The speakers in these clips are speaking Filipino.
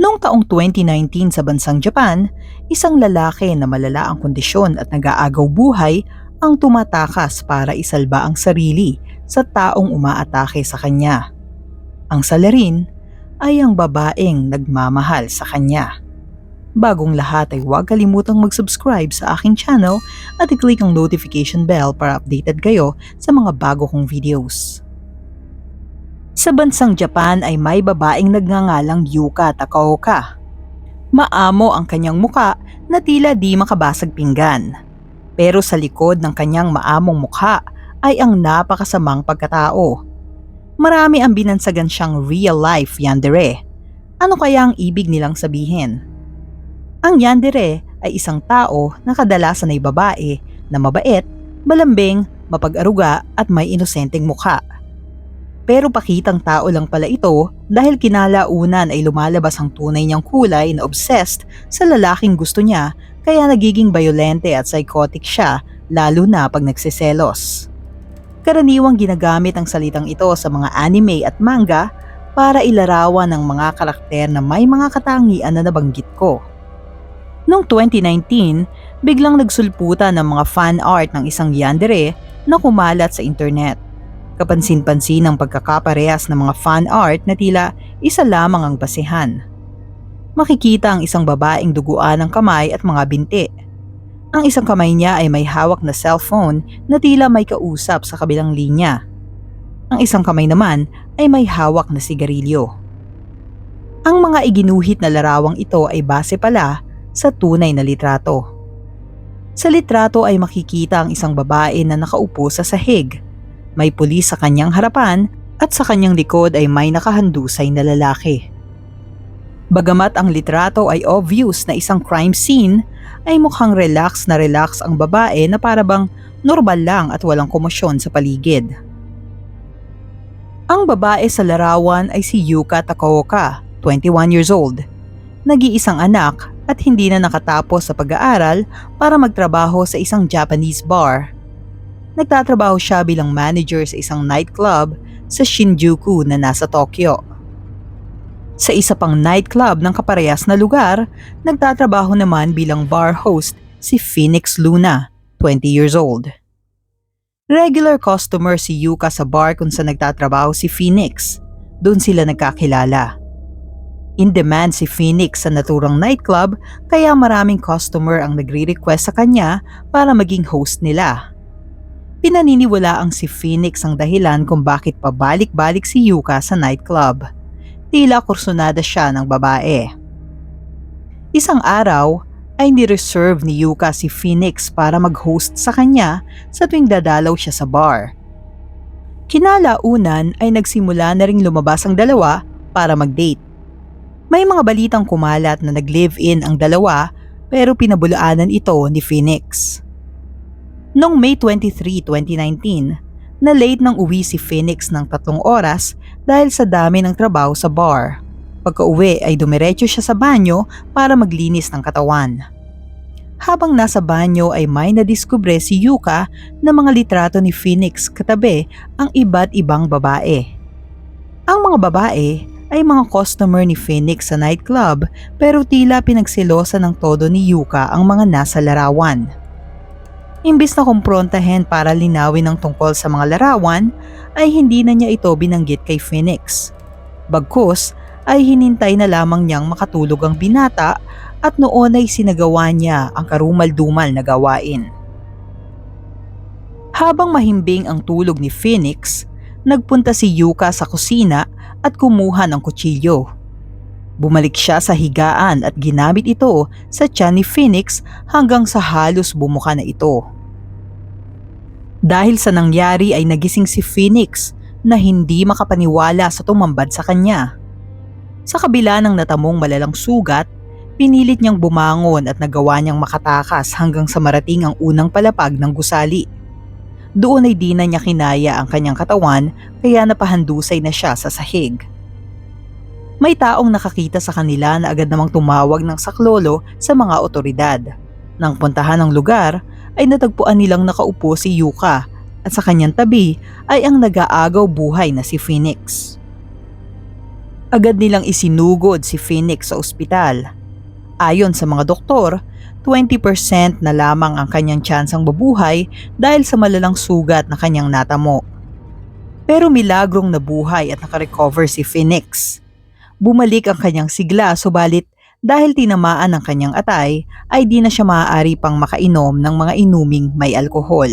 Noong taong 2019 sa bansang Japan, isang lalaki na malala ang kondisyon at nag-aagaw buhay ang tumatakas para isalba ang sarili sa taong umaatake sa kanya. Ang salarin ay ang babaeng nagmamahal sa kanya. Bagong lahat ay huwag kalimutang mag-subscribe sa aking channel at i-click ang notification bell para updated kayo sa mga bago kong videos. Sa bansang Japan ay may babaeng nagngangalang Yuka Takaoka. Maamo ang kanyang muka na tila di makabasag pinggan. Pero sa likod ng kanyang maamong mukha ay ang napakasamang pagkatao. Marami ang binansagan siyang real-life yandere. Ano kaya ang ibig nilang sabihin? Ang yandere ay isang tao na kadalasan ay babae na mabait, malambing, mapag-aruga at may inosenteng mukha. Pero pakitang tao lang pala ito dahil kinalaunan ay lumalabas ang tunay niyang kulay na obsessed sa lalaking gusto niya kaya nagiging violente at psychotic siya lalo na pag nagsiselos. Karaniwang ginagamit ang salitang ito sa mga anime at manga para ilarawan ng mga karakter na may mga katangian na nabanggit ko. Noong 2019, biglang nagsulputan ng mga fan art ng isang yandere na kumalat sa internet. Kapansin-pansin ang pagkakaparehas ng mga fan art na tila isa lamang ang basehan. Makikita ang isang babaeng duguan ng kamay at mga binti. Ang isang kamay niya ay may hawak na cellphone na tila may kausap sa kabilang linya. Ang isang kamay naman ay may hawak na sigarilyo. Ang mga iginuhit na larawang ito ay base pala sa tunay na litrato. Sa litrato ay makikita ang isang babae na nakaupo sa sahig may pulis sa kanyang harapan at sa kanyang likod ay may nakahandusay na lalaki. Bagamat ang litrato ay obvious na isang crime scene, ay mukhang relax na relax ang babae na parabang normal lang at walang komosyon sa paligid. Ang babae sa larawan ay si Yuka Takaoka, 21 years old. Nag-iisang anak at hindi na nakatapos sa pag-aaral para magtrabaho sa isang Japanese bar nagtatrabaho siya bilang manager sa isang nightclub sa Shinjuku na nasa Tokyo. Sa isa pang nightclub ng kaparehas na lugar, nagtatrabaho naman bilang bar host si Phoenix Luna, 20 years old. Regular customer si Yuka sa bar kung saan nagtatrabaho si Phoenix. Doon sila nagkakilala. In demand si Phoenix sa naturang nightclub kaya maraming customer ang nagre-request sa kanya para maging host nila. Pinaniniwala ang si Phoenix ang dahilan kung bakit pabalik-balik si Yuka sa nightclub. Tila kursunada siya ng babae. Isang araw ay ni-reserve ni Yuka si Phoenix para mag-host sa kanya sa tuwing dadalaw siya sa bar. Kinalaunan ay nagsimula na ring lumabas ang dalawa para mag-date. May mga balitang kumalat na nag-live-in ang dalawa pero pinabulaanan ito ni Phoenix. Noong May 23, 2019, na late nang uwi si Phoenix ng tatlong oras dahil sa dami ng trabaho sa bar. Pagka-uwi ay dumiretso siya sa banyo para maglinis ng katawan. Habang nasa banyo ay may nadiskubre si Yuka na mga litrato ni Phoenix katabi ang iba't ibang babae. Ang mga babae ay mga customer ni Phoenix sa nightclub pero tila pinagsilosa ng todo ni Yuka ang mga nasa larawan. Imbis na kumprontahin para linawin ang tungkol sa mga larawan, ay hindi na niya ito binanggit kay Phoenix. Bagkus ay hinintay na lamang niyang makatulog ang binata at noon ay sinagawa niya ang karumal-dumal na gawain. Habang mahimbing ang tulog ni Phoenix, nagpunta si Yuka sa kusina at kumuha ng kutsilyo. Bumalik siya sa higaan at ginamit ito sa tiyan ni Phoenix hanggang sa halos bumuka na ito. Dahil sa nangyari ay nagising si Phoenix na hindi makapaniwala sa tumambad sa kanya. Sa kabila ng natamong malalang sugat, pinilit niyang bumangon at nagawa niyang makatakas hanggang sa marating ang unang palapag ng gusali. Doon ay di na niya kinaya ang kanyang katawan kaya napahandusay na siya sa sahig. May taong nakakita sa kanila na agad namang tumawag ng saklolo sa mga otoridad. Nang puntahan ng lugar, ay natagpuan nilang nakaupo si Yuka at sa kanyang tabi ay ang nag-aagaw buhay na si Phoenix. Agad nilang isinugod si Phoenix sa ospital. Ayon sa mga doktor, 20% na lamang ang kanyang tsansang mabuhay dahil sa malalang sugat na kanyang natamo. Pero milagrong nabuhay at nakarecover si Phoenix. Bumalik ang kanyang sigla subalit dahil tinamaan ng kanyang atay ay di na siya maaari pang makainom ng mga inuming may alkohol.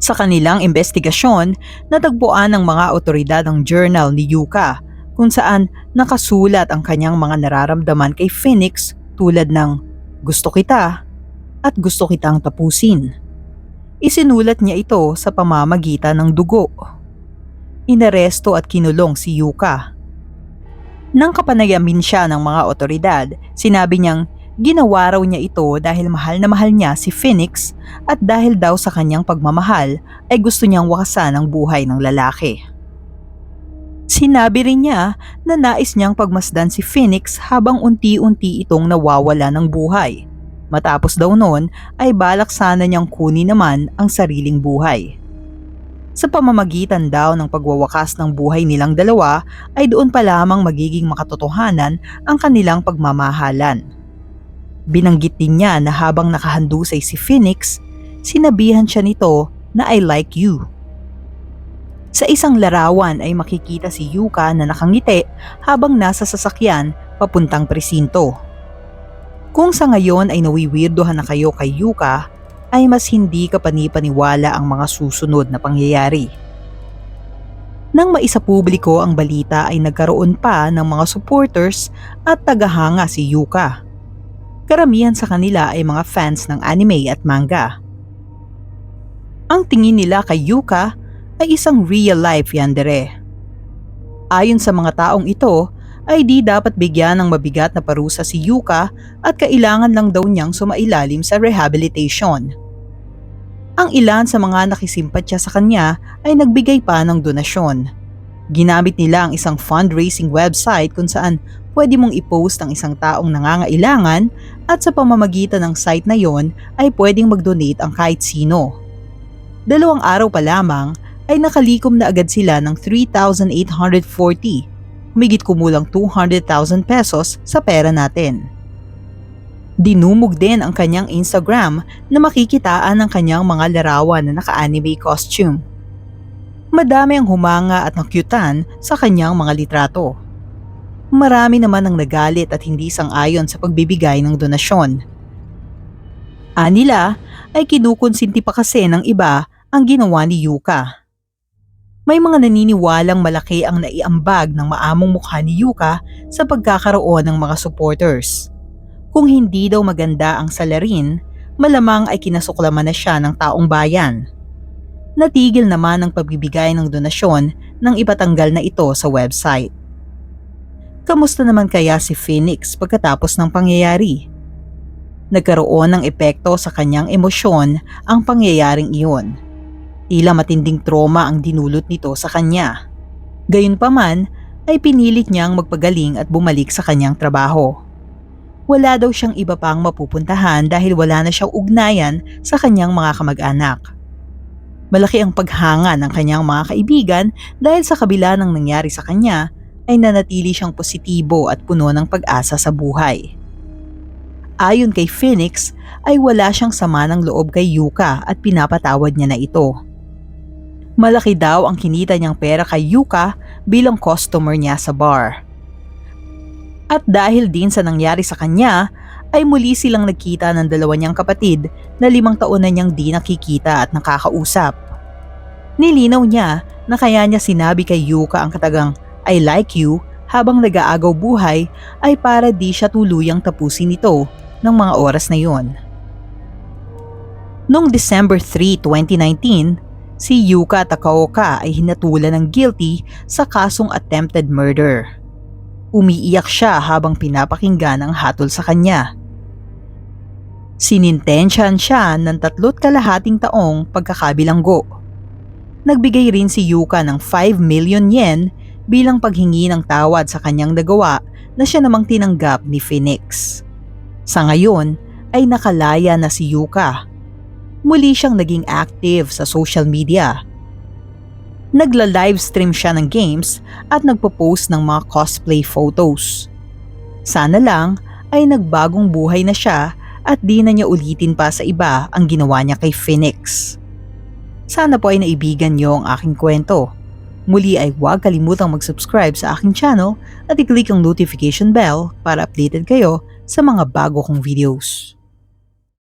Sa kanilang investigasyon, natagpuan ng mga otoridad ang journal ni Yuka kung saan nakasulat ang kanyang mga nararamdaman kay Phoenix tulad ng gusto kita at gusto kitang tapusin. Isinulat niya ito sa pamamagitan ng dugo. Inaresto at kinulong si Yuka. Nang kapanayamin siya ng mga otoridad, sinabi niyang ginawa raw niya ito dahil mahal na mahal niya si Phoenix at dahil daw sa kanyang pagmamahal ay gusto niyang wakasan ang buhay ng lalaki. Sinabi rin niya na nais niyang pagmasdan si Phoenix habang unti-unti itong nawawala ng buhay. Matapos daw noon ay balak sana niyang kunin naman ang sariling buhay. Sa pamamagitan daw ng pagwawakas ng buhay nilang dalawa ay doon pa lamang magiging makatotohanan ang kanilang pagmamahalan. Binanggit din niya na habang nakahandusay si Phoenix, sinabihan siya nito na I like you. Sa isang larawan ay makikita si Yuka na nakangiti habang nasa sasakyan papuntang presinto. Kung sa ngayon ay nawiwirdohan na kayo kay Yuka, ay mas hindi ka panipaniwala ang mga susunod na pangyayari. Nang maisapubliko ang balita ay nagkaroon pa ng mga supporters at tagahanga si Yuka. Karamihan sa kanila ay mga fans ng anime at manga. Ang tingin nila kay Yuka ay isang real life yandere. Ayon sa mga taong ito, ay di dapat bigyan ng mabigat na parusa si Yuka at kailangan lang daw niyang sumailalim sa rehabilitation. Ang ilan sa mga nakisimpatya sa kanya ay nagbigay pa ng donasyon. Ginamit nila ang isang fundraising website kung saan pwede mong i-post ang isang taong nangangailangan at sa pamamagitan ng site na yon ay pwedeng mag-donate ang kahit sino. Dalawang araw pa lamang ay nakalikom na agad sila ng 3,840, humigit kumulang 200,000 pesos sa pera natin. Dinumog din ang kanyang Instagram na makikitaan ng kanyang mga larawan na naka-anime costume. Madami ang humanga at nakyutan sa kanyang mga litrato. Marami naman ang nagalit at hindi sang-ayon sa pagbibigay ng donasyon. Anila ay kinukonsinti pa kasi ng iba ang ginawa ni Yuka. May mga naniniwalang malaki ang naiambag ng maamong mukha ni Yuka sa pagkakaroon ng mga supporters. Kung hindi daw maganda ang salarin, malamang ay kinasuklaman na siya ng taong bayan. Natigil naman ang pagbibigay ng donasyon nang ipatanggal na ito sa website. Kamusta naman kaya si Phoenix pagkatapos ng pangyayari? Nagkaroon ng epekto sa kanyang emosyon ang pangyayaring iyon Tila matinding trauma ang dinulot nito sa kanya. Gayunpaman ay pinilit niyang magpagaling at bumalik sa kanyang trabaho. Wala daw siyang iba pang mapupuntahan dahil wala na siyang ugnayan sa kanyang mga kamag-anak. Malaki ang paghanga ng kanyang mga kaibigan dahil sa kabila ng nangyari sa kanya ay nanatili siyang positibo at puno ng pag-asa sa buhay. Ayon kay Phoenix ay wala siyang sama ng loob kay Yuka at pinapatawad niya na ito. Malaki daw ang kinita niyang pera kay Yuka bilang customer niya sa bar. At dahil din sa nangyari sa kanya, ay muli silang nagkita ng dalawa niyang kapatid na limang taon na niyang di nakikita at nakakausap. Nilinaw niya na kaya niya sinabi kay Yuka ang katagang I like you habang nag-aagaw buhay ay para di siya tuluyang tapusin ito ng mga oras na yon. Noong December 3, 2019, Si Yuka Takaoka ay hinatulan ng guilty sa kasong attempted murder. Umiiyak siya habang pinapakinggan ang hatol sa kanya. Sinintensyan siya ng tatlot kalahating taong pagkakabilanggo. Nagbigay rin si Yuka ng 5 million yen bilang paghingi ng tawad sa kanyang nagawa na siya namang tinanggap ni Phoenix. Sa ngayon ay nakalaya na si Yuka muli siyang naging active sa social media. Nagla-livestream siya ng games at nagpo-post ng mga cosplay photos. Sana lang ay nagbagong buhay na siya at di na niya ulitin pa sa iba ang ginawa niya kay Phoenix. Sana po ay naibigan niyo ang aking kwento. Muli ay huwag kalimutang mag-subscribe sa aking channel at i-click ang notification bell para updated kayo sa mga bago kong videos.